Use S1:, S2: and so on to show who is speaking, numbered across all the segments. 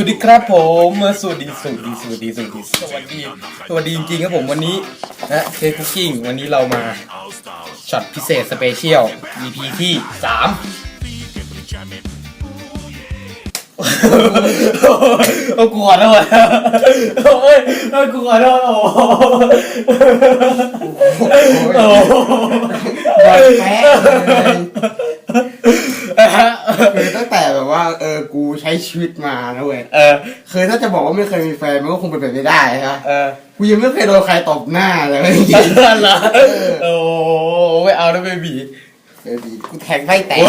S1: วัสดีครับผมสวัสดีสวัสดีสวัสดีสวัสดีสวัสดีสวัสดีจริงๆครับผมวันนี้นะเคคุกกิ้งวันนี้เรามาช็อตพิเศษสเปเชียล EP ที่ 3 เอากูขอโทษเอ้ยเอ้กูขอโทษโอ้โโอ้โห
S2: บอลแพ้คืตั้งแต่แบบว่าเออกูใช้ชีวิตมานะเว้ย
S1: เออเค
S2: ยถ้าจะบอกว่าไม่เคยมีแฟนมันก็คงเป็นไปไม่ได้ฮะ
S1: เออ
S2: กูยังไม่เคยโดนใครตบหน้าเลยไม่จริง
S1: ๆโอ้โหไม่เอาแล้วเบบี
S2: เบบีกูแทงไม่แตก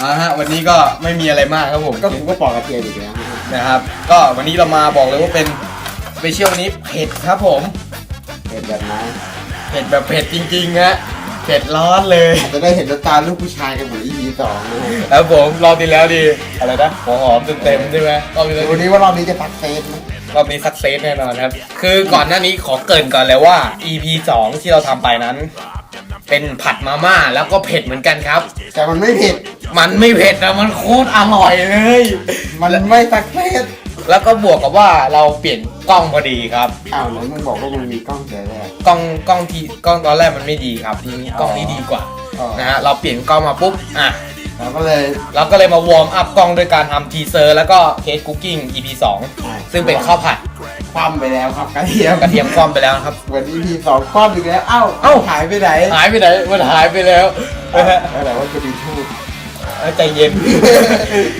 S1: อ้โหอ่าฮะวันนี้ก็ไม่มีอะไรมากครับผม
S2: ก็กูก็ปอกกระเทียมอีกแล้วนะ
S1: นะครับ ก็วันนี้เรามาบอกเลยว่าเป็นสเปเชียลนี้เผ็ดครับผม
S2: เห็นแบบนั้น
S1: เผ็ดแบบเผ็ดจริงๆฮะเผ็ดร้อนเลย
S2: อาจจะได้เห็นน้ำตาลูกผู้ชายกันเหมือน EP สองนะฮะ
S1: แล้วผมรอบที่แล้วดีอะไรนะหัวหอมเต็มๆใช่ไหมรอบที่แล้ว
S2: วันนี้ว่ารอบนี้จะตักเซตไหม
S1: รอบนี้สักเซสแน่นอนครับ คือก่อนหน้านี้ขอเกรินก่อนเลยว่า EP 2ที่เราทำไปนั้น เป็นผัดมาม่าแล้วก็เผ็ดเหมือนกันครับ
S2: แต่มันไม่เผ็ด
S1: มันไม่เผ็ดนะมันโคตรอร่อยเลย
S2: มันไม่ตักเซต
S1: แล้วก็บวกกับว่าเราเปลี่ยนกล้องพอดีครับ
S2: อ้าวไหนมึงบอกว่ามึงมีกล้องแต่แรก
S1: กล้องกล้องที่กล้องตอนแรกมันไม่ดีครับทีนี้กล้องนี้ดีกว่า
S2: อ๋อ
S1: นะฮะเราเปลี่ยนกล้องมาปุ๊บอะ
S2: เราก็เลย
S1: เราก็เลยมาวอร์มอัพกล้องด้วยการทำทีเซอร์แล้วก็เคสคุกกิ้ง EP 2ซึ่งเป็นข้าวผัด
S2: คว่ำไปแล้วครับกระเทียม
S1: กระเทียมคว่ำไปแล้วนะครับ
S2: เหมือน EP สองคว่ำอีกแล้วเอ้า
S1: เอ้า
S2: หายไปไหน
S1: หายไปไหนมันหายไปแล้วนะฮะ
S2: อะไรว่าจะดีทูบ
S1: เอ้ยใจเย็น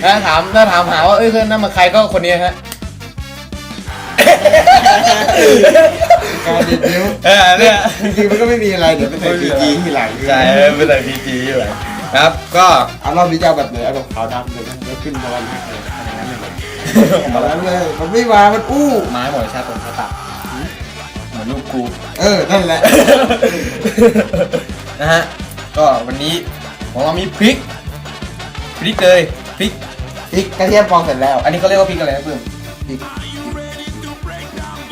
S1: นะถามถ้าถามหาว่าเอ้ยนั่นมันใครก็คนนี้ฮะ
S2: การดีนิ้ว
S1: เออเนี่ย
S2: จริงๆมันก็ไม่มีอะไรเดี๋ยวไปใส่พีจีทีหลัง
S1: ใช่เป็นอะไรพีจีอยู่ครับก็
S2: เอารอบนี้จะเอาแบบไหนเอาแบบขาวดำเลยนะแล้วขึ้นบอลให้เลย เอาแล้วเลย มันไม่มามันอู้
S1: ไม้หมดชาติตรงชาตักเหมือนลูกกู
S2: เออ นั่นแหละ
S1: นะฮะ ก็วันนี้ของเรามีพริก พริกเลย พริก
S2: พริกกระเทียมฟองเสร็จแล้ว
S1: อันนี้เขาเรียกว่าพริกอะไรนะเพื่อน
S2: พริก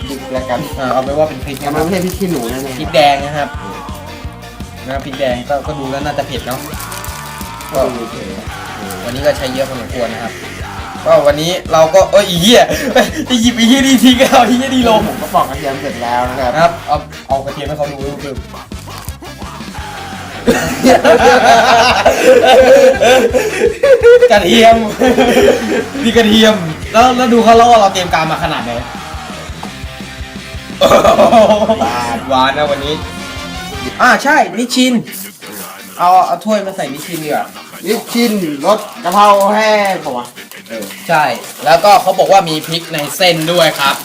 S2: พริกแล้วกัน
S1: อ่าเอาไปนว่าเป็นพริก
S2: แต่
S1: นะค
S2: มั
S1: รั
S2: น
S1: บ
S2: ไม่ใช่พริกขี้หนูนะ
S1: พริกแดงนะครับนะพริกแดงก็ก็ดูแล้วน่าจะเผ็ดเนาะ
S2: ก็โอเค
S1: วันนี้ก็ใช้เยอะพอสมควรนะครับ ก็วันนี้เราก็เอ้ยอีเหี้ยจะหยิบอีเหี้ยดีทิ้งเอาอีเหี้ยดีลง
S2: ผมก็ปอกกระเทียมเสร็จแล้วนะครับ
S1: นะครับเอาเอากระเทียมให้เขาดูคือกระเทียมนี่กระเทียม แล้วแล้วดูเขาล่อเราเตรียมการมาขนาดไหนหวานหวานนะวันนี้ อ่าใช่นิชิน เอาเอาถ้วยมาใส่นิชินดีกว่า
S2: นี่ชิ้นรสกะเพราแห้งป่าวะ
S1: ใช่ แล้วก็เขาบอกว่ามีพริกในเส้นด้วยครับ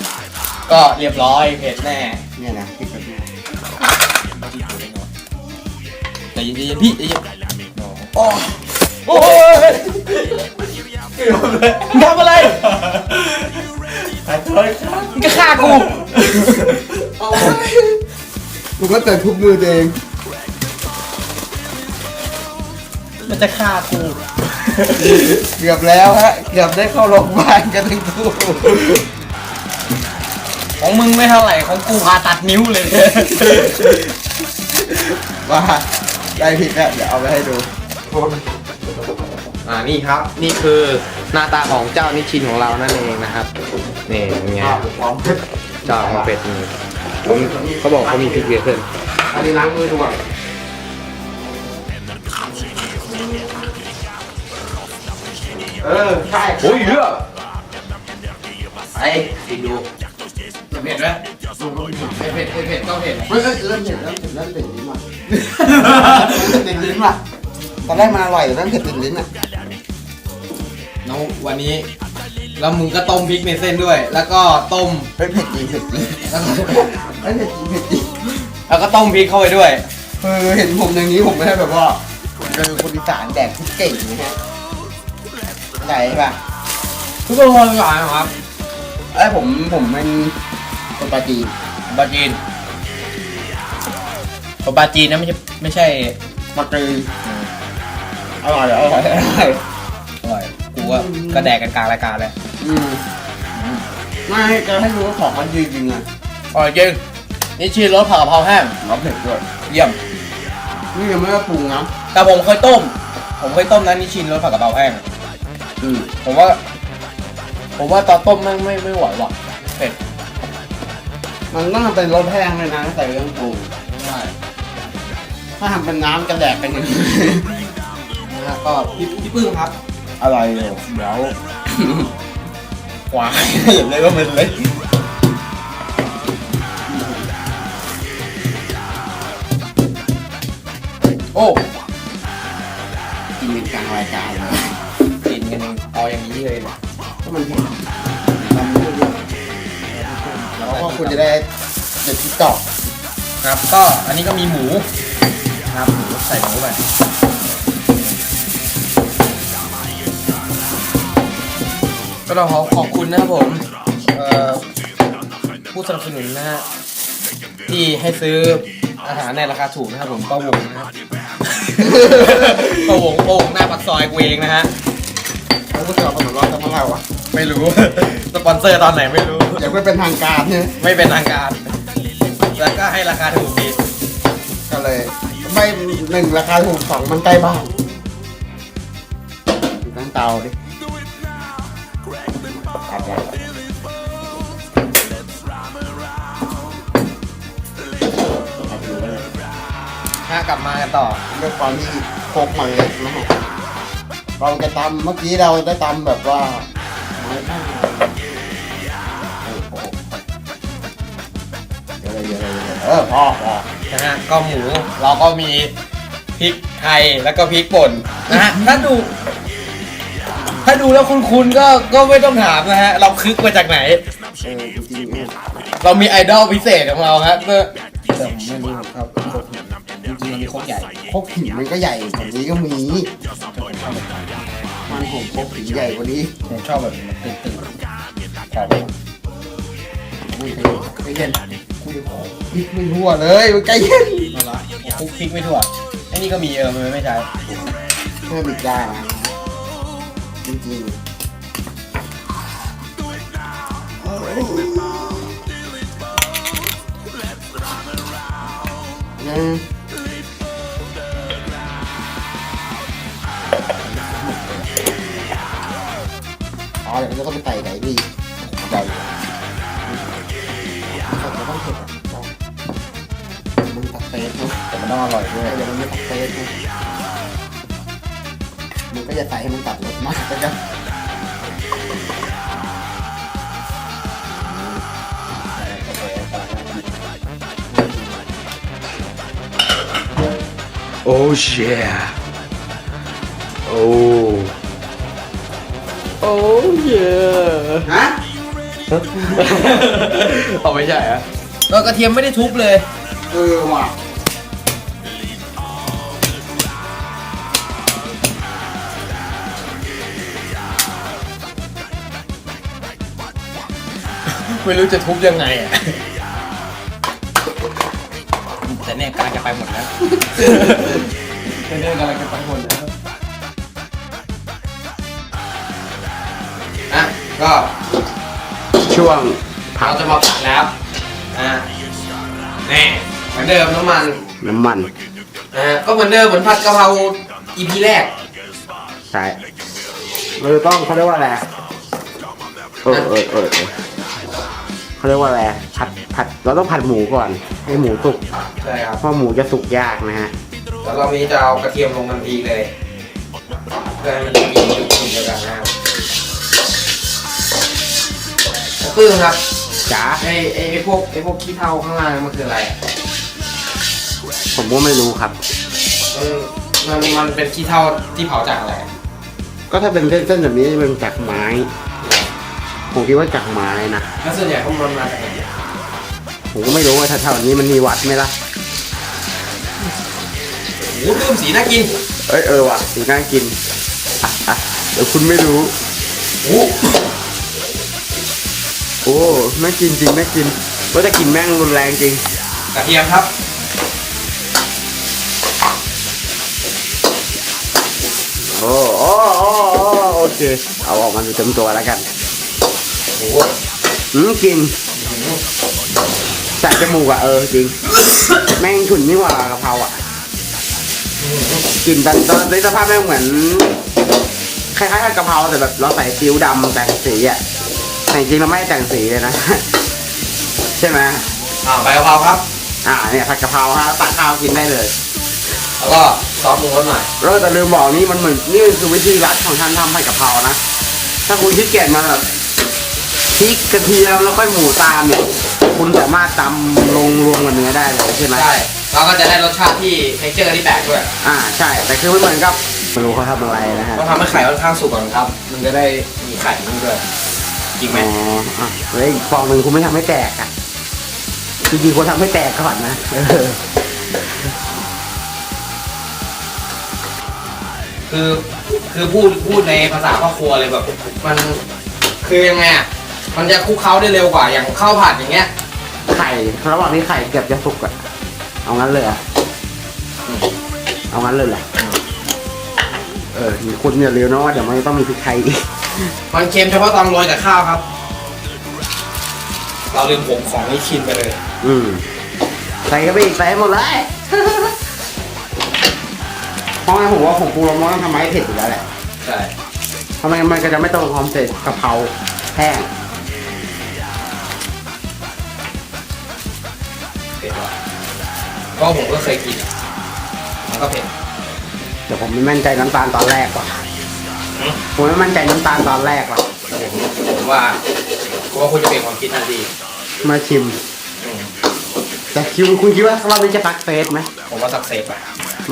S1: ก็เรียบร้อยเผ็ดแน่
S2: เนี่ยนะพริกกระเทียม
S1: แต่เย็นๆพี่ใจเย็นโอ้โอ้ยทำอะไร
S2: ขอโทษครับ
S1: มึงจะฆ่ากู
S2: กูก็เตือนทุบมือตัวเอง
S1: มันจะฆ่ากู
S2: เกือบแล้วฮะ เกือบได้เข้าโรงพยาบาลกันทั้งคู่
S1: ของมึงไม่เท่าไหร่ ของกูผ่าตัดนิ้วเลย
S2: ว่าได้ผิดแล้วเดี๋ยวเอาไปให้ดู
S1: อ่านี่ครับ นี่คือหน้าตาของเจ้านิชินของเรานั่นเองนะครับ นี่เป็นไง
S2: อ้าวพร้อม
S1: เจ้าของเป็ดนี่ผมเขาบอกเขามีพริกเยอะขึ้น
S2: อันนี้ล้างมือดูก่อน เออ ใช่
S1: โอ้ยเยอะ
S2: ไอ้
S1: ไปดูเผ็ดไหมเผ็ดเผ็ดเผ็ดเผ็ดก็เผ็ด
S2: เฮ้ยเฮ้ยเริ่มเผ็ดเริ่มเผ็ดเริ่มเผ็ดลิ้นว่ะเริ่มเผ็ดลิ้นว่ะตอนแรกมันอร่อยแต่เริ่มเผ็ดติดลิ้นอะ
S1: น้องวันนี้แล้วมึงก็ต้มพริกในเส้นด้วย แล้วก็ต้ม
S2: เฮ้ยเผ็ดจริงเผ็ดจริง
S1: แล้วก็
S2: เฮ้ยเผ็ดจริงเผ็ดจริง
S1: แล้วก็ต้มพริกเข้าไปด้วย
S2: คือเห็นผมอย่างนี้ผมไม่ได้แบบว่าเจอคนอีสานแดกพริกเก่งนะฮะ ไหนป่ะ
S1: ทุกคนคนหวานครับ
S2: ไอ้ยผมผมเป็นคนปาจีน
S1: ปลาจีนปลาจีนนะไม่ใช่ไม่ใช่
S2: ปาจีนอร่อยอร่อยอร่อย
S1: อร่อยกูว่าก็แดกกันกลางรายการเลย
S2: อืมไม่จะให้รู้ว่าของมันดีจริงอะ
S1: อร่อยจริงนี่ชีสรสผักกะเพราแห้ง
S2: เราเผ็ดด้วย
S1: เยี่ยม
S2: นี่ยังไม่ได้ปรุงนะ
S1: แต่ผมเคยต้ม ผมเคยต้มนะนี่ชินรสผักกะเพราแห้ง
S2: อืม
S1: ผมว่า ผมว่าตอนต้มไม่ไม่ไม่ไหวว่ะเผ็ด
S3: มันต้องทำเป็นรสแห้งเลยนะใส่เครื่องปรุง
S1: ใช่
S3: ถ้าทำเป็นน้ำจะแดกเป็นอย่างนี้
S1: นะฮะก็พี่พี่ปื้มครับ
S3: อะไรเนี่ย
S1: เดี๋ยวหวายเห็นเลยว่ามันเล็กโอ้
S3: กินเป็นกลางรายการเลย
S1: กินกันเอาอย่างนี้เลยเนี่ย
S3: ถ้ามันเผ็ดมันไม่เยอะแล้วก็คุณจะได้เด็ดที่ตอก
S1: ครับ ก็อันนี้ก็มีหมูนะครับหมูใส่หมูไปก็ต้องขอขอบคุณนะครับผมเอ่อผู้สนับสนุนนะฮะที่ให้ซื้ออาหารในราคาถูกนะครับผมป้าวงนะครับป้าวงป้าวงหน้าปากซอยกูเองนะฮะ
S3: แล้วก็จะเอาขนมร้อนจะมาเล่าอะ
S1: ไม่รู้ สปอนเซอร์ตอนไหนไม่รู้
S3: อยากไม่เป็นทางการเนี่ย
S1: ไม่เป็นทางการ แล้วก็ให้ราคาถูกดี
S3: ก็เลย ไม่หนึ่งราคาถูกสองมันใกล้บ้านตั้งเตาดิอาจจะ
S1: ถ้ากลับมากันต่อ
S3: ด้วยความที่โคกมันเล็กนะฮะ เราจะตำเมื่อกี้เราได้ตำแบบว่าไม้ข้างโอ้โหเยอะเลยเยอะเลยเยอะเลยเออพอพอ
S1: นะฮะก็หมูเราก็มีพริกไทยแล้วก็พริกป่นนะฮะถ้าดูถ้าดูแล้วคุ้นๆก็ก็ไม่ต้องถามนะฮะ เราคึกมาจากไหน
S3: เออจริงๆเนี่ย
S1: เรามีไอดอลพิเศษของเราครับ โคกหิ
S3: นมันก็ใหญ่กว่านี้ก็มีมันผมโคกหินใหญ่กว่านี้
S1: ผมชอบแบบมันตื่นตื่นๆขอบ
S3: ไม่เคยไม่เย็นพริกไม่ทั่วเลยมันใกล้เย็น
S1: เอาละคลุกพริกไม่ทั่วไอ้นี่ก็มีเออมันไม่ใช่
S3: เพิ่มอีกได้นะจริงๆอืม อ๋อเดี๋ยวเราก็จะไปไหนดีใหญ่ใส่จะต้องเผ็ดอะมึงตัดเฟสนะ
S1: แต่มันต้องอร่อยด้วย
S3: เดี๋ยวมันไม่ตัดเฟสนะมึงก็จะใส่ให้มันตัดรสมากแล้วกัน
S2: โอ้เชี่ย โอ้เย
S3: ฮะ
S2: เอาไม่ใช่อะ
S1: แล้วกระเทียมไม่ได้ทุบเลย
S3: เออว่ะ
S1: ไม่รู้จะทุบยังไงอะ แต่เนี่ยกำลังจะไปหมดแล้ว แต่เนี่ยกำลังจะไปหมดแล้ว
S2: ช่วง
S1: เราจะมาผัดแล้วอะนี่เหมือนเดิมน้ำมัน
S2: น้ำมัน
S1: อะก็เหมือนเดิมเหมือนผัดกะเพรา EP แรก
S2: ใช่เราจะต้องเขาเรียกว่าอะไรเออเออเออเออเขาเรียกว่าอะไรผัดผัดเราต้องผัดหมูก่อน ให้หมูสุก
S1: ใช่ครับ
S2: เพราะหมูจะสุกยากนะฮะ
S1: แล้วรอบนี้จะเอากระเทียมลงทันทีเลยเพื่อให้มันมีจุดกลิ่นเดียวกันนะครับ ปื้มครับ
S2: จ๋า
S1: ไอ้ไอ้ไอ้พวกไอ้พวกขี้เถ้าข้างล่างมันคืออะไรอะ
S2: ผมก็ไม่รู้ครับ
S1: มันมันมันเป็นขี้เถ้าที่เผาจากอะไรอะ
S2: ก็ถ้าเป็นเส้นๆแบบนี้จะเป็นจากไม้ ผมคิดว่าจากไม้นะ
S1: แล้วส่วนใหญ่พวกมันมาจากไหน
S2: ผมก็ไม่รู้ว่าถ้าแถวนี้มันมีวัดไหมล่ะ
S1: โอ้โหปื้มสีน่ากิน
S2: เอ้ยเออว่ะสีน่ากินอะอะเดี๋ยวคุณไม่รู้
S1: โอ้โห
S2: โอ้น่ากินจริงน่ากินว่าจะกินแม่งรุนแรงจริง
S1: กระเทียมครับ
S2: โอ้โอ้โอ้โอ้โอเค เอาออกมาดูเต็มตัวแล้วกัน
S1: โอ้โห
S2: อืมกินแสบจมูกอะเออจริง แม่งฉุนยิ่งกว่ากะเพราอะกลินตอนตอนในสภาพแม่งเหมือนคล้ายๆกับกะเพราแต่แบบเราใส่ซีอิ๊วดำแต่งสีอะ แต่จริงๆเราไม่ได้แต่งสีเลยนะ ใช่ไหม
S1: อ่าใบกะเพราครับ
S2: อ่าเนี่ยผัดกะเพราฮะตักข้าวกินได้เลย
S1: แล้วก็ซอสปรุงรสหน่อย
S2: แล้วแต่ลืมบอกนี่มันเหมือนนี่คือวิธีรัดของท่านทำผัดกะเพรานะ ถ้าคุณขี้เกียจมาแบบพริกกระเทียมแล้วค่อยหมูตามเนี่ยคุณสามารถตำลงรวมกับเนื้อได้เลยใช่ไหม
S1: ใช่เราก็จะได้รสชาติที่เทคเจอร์ที่แปลกด้วย
S2: อ่าใช่ แต่คือไม่เหมือนกับไม่รู้เขาทำอะไรนะฮะ
S1: ต้องทำให้ไข่ค่อนข้างสุกก่อนครับ มันจะได้มีไข่มันด้วย จริงไหม
S2: อ๋ออะแล้วอีกฟองหนึ่งคุณไม่ทำให้แตกอะจริงๆควรทำให้แตกก่อนนะเออ
S1: คือ คือพูดพูดในภาษาพ่อครัวเลยแบบ มันคือยังไงอะมันจะคลุกเคล้าได้เร็วกว่าอย่างข้าวผัดอย่างเงี้ย
S2: ไข่ระหว่างที่ไข่เกือบจะสุกอะเอางั้นเลยเหรอะเอางั้นเลยเหรอเออคุณอย่าลืมนะว่าเดี๋ยวมันต้องมีพริกไทยอีก
S1: มันเค็มเฉพาะตอนโรยกับข้าวครับ เราลืมผมของนิชินไปเลย
S2: อืมใส่กันไปอีกใส่ให้หมดเลยเพราะงั้นผมว่าผมปรุงรสมันต้องทำให้เผ็ดอยู่แล้วแหละ
S1: ใช่
S2: ทำไมมันก็จะไม่ต้องหอมเสร็จกะเพราแห้ง
S1: เผ็ดว่ะก็ผมก็เคยกินอะมันก็เผ็ด
S2: แต่ผมไม่มั่นใจน้ำตาลตอนแรกว่ะ
S1: อืม
S2: ผมไม่มั่นใจน้ำตาลตอนแรกว่ะ
S1: ผมว่าผมว่าคุณจะเปลี่ยนความคิดทันที
S2: มาชิม
S1: อืม
S2: แต่คิวคุณคิดว่าเรานี้จะพักเฟสไหม
S1: ผมว่าสักเซฟอะ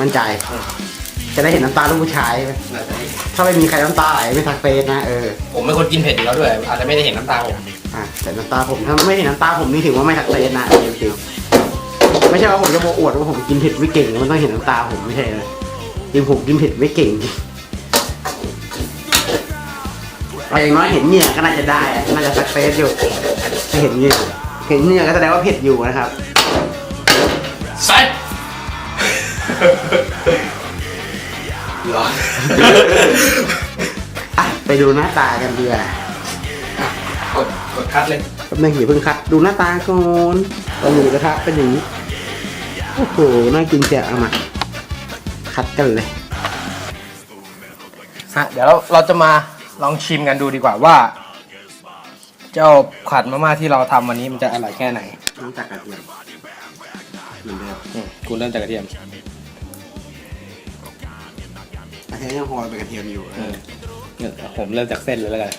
S2: มั่นใจ จะได้เห็นน้ำตาลูกผู้ชายไหม
S1: น่าจะดี
S2: ถ้าไม่มีใครน้ำตาไหลไม่ทักเฟสนะเออ
S1: ผมเป็นคนกินเผ็ดอยู่แล้วด้วย อาจจะไม่ได้เห็นน้ำตาผม
S2: อะแต่น้ำตาผมถ้าไม่เห็นน้ำตาผมนี่ถือว่าไม่ทักเฟสนะจริงๆไม่ใช่ว่าผมจะมาอวดว่าผมกินเผ็ดไม่เก่งมันต้องเห็นน้ำตาผมไม่ใช่นะจริงผมกินเผ็ดไม่เก่งจริง เอาอย่างน้อยเห็นเหงื่อก็น่าจะได้อะน่าจะสักเฟสอยู่ถ้าเห็นเหงื่อเห็นเหงื่อก็แสดงว่าเผ็ดอยู่นะครับ
S1: เซ็ตร้อน
S2: อะไปดูหน้าตากันดีกว่า
S1: กดกดคัดเลย
S2: แป๊บนึงอย่าเพิ่งคัด ดูหน้าตาก่อนตอนหมูกระทะเป็นอย่างนี้โอ้โหน่ากินเจียเอามาคัดกันเลย
S1: ฮะเดี๋ยวเราเราจะมา ลองชิมกันดูดีกว่าว่า เจ้าผัดมาม่าที่เราทำวันนี้มันจะอร่อยแค่ไหน
S2: น้ำจากกระเทียมเหมือนเดิม
S1: อืมคุณเริ่มจากกระเทียม
S2: กระเทียมยังพอเป็นกระเทียมอยู่เออ
S1: เนี่ยผมเริ่มจากเส้นเลยแล้วกัน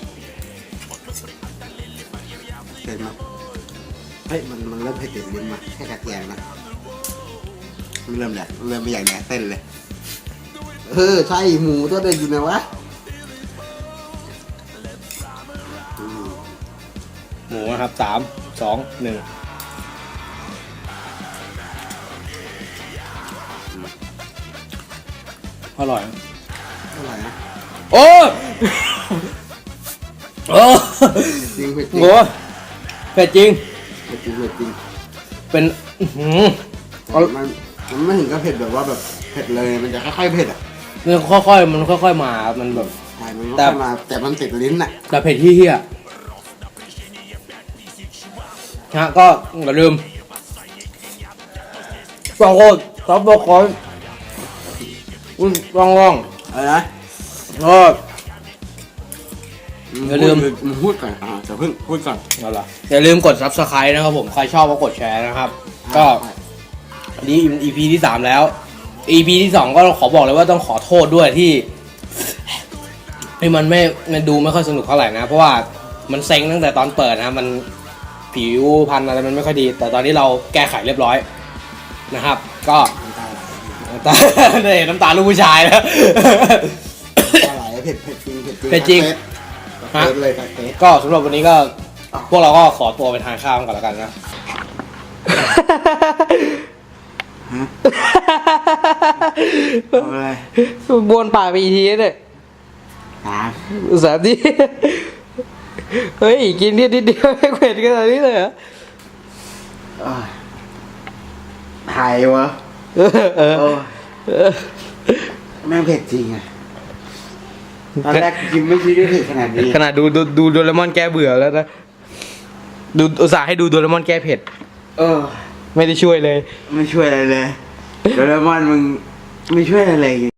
S2: เผ็ดมาเฮ้ยมันมันเริ่มเผ็ดติดลิ้นมาแค่กระเทียมนะมันเริ่มแหละเริ่มไม่อยากแดกเส้นเลยเออใช่หมูตัวเดินอยู่ไหนวะ
S1: นะครับสามสองหนึ่งอร่อย
S2: อร่อยนะ
S1: โอ้โอ้
S2: จริงเผ็ดจริง
S1: โหเผ็ดจริง
S2: เผ็ดจริงเผ็ดจริง
S1: เป็นอื้อหือ
S2: มันมันมันไม่ถึงกับเผ็ดแบบว่าแบบเผ็ดเลยมันจะค่อยๆเผ็ดอะ
S1: มันค่อยๆมันค่อย ๆ มามันแบบ
S2: ใช่มัน
S1: แต่
S2: ค่อยๆมาแต่มันติดลิ้นอะ
S1: แต่เผ็ดที่เฮีย ฮะก็อย่าลืมฟังโคตรซับโบคอนอุ้ยว่างว่าง
S2: อะไรนะ
S1: ๆก็อย่าลืม
S2: มึงพูดก่อนอ่าจะเพิ่งพูดก่อน
S1: เอาล่ะอย่าลืมกด subscribe นะครับผม ใครชอบก็กดแชร์นะครับ ก็อันนี้ EP ที่สามแล้ว EP ที่สองก็ขอบอกเลยว่าต้องขอโทษด้วยที่ที่มันไม่มันดูไม่ค่อยสนุกเท่าไหร่นะ เพราะว่ามันเซ็งตั้งแต่ตอนเปิดนะ มัน ผิวพันธุ์อะไรมันไม่ค่อยดี แต่ตอนนี้เราแก้ไขเรียบร้อยนะครับ ก็
S2: น้ำตาไหล
S1: ตาได้เห็นน้ำตาลูกผู้ชายแล้ว
S2: น้ำตาไหลเผ็ดเผ็ดจริงเผ็ดจริง
S1: เผ็ดจริง
S2: เผ็ดเลยเผ็ดเลย
S1: ก็สำหรับวันนี้ก็พวกเราก็ขอตัวไปทานข้าวกันก่อนแล้วกันนะ
S2: เอาเลย
S4: บวนป่ากไปอีกทีเนี่ย
S2: สาม
S4: สามที เฮ้ย กินนิดนิดเดียวไม่เผ็ดขนาดนี้เลยเหรอ
S2: อ่าไทยวะ
S4: เออเออ
S2: โอ้
S4: เออ
S2: แม่งเผ็ดจริงอะตอนแรกกินไม่คิดว่าเผ็ดขนาดนี้
S1: ขนาดดูดูดูโดเรมอนแก้เบื่อแล้วนะดูอุตส่าห์ให้ดูโดเรมอนแก้เผ็ด
S2: เออ
S1: ไม่ได้ช่วยเลย
S2: ไม่ช่วยอะไรเลยโดเรมอนมึงไม่ช่วยอะไรเลยจ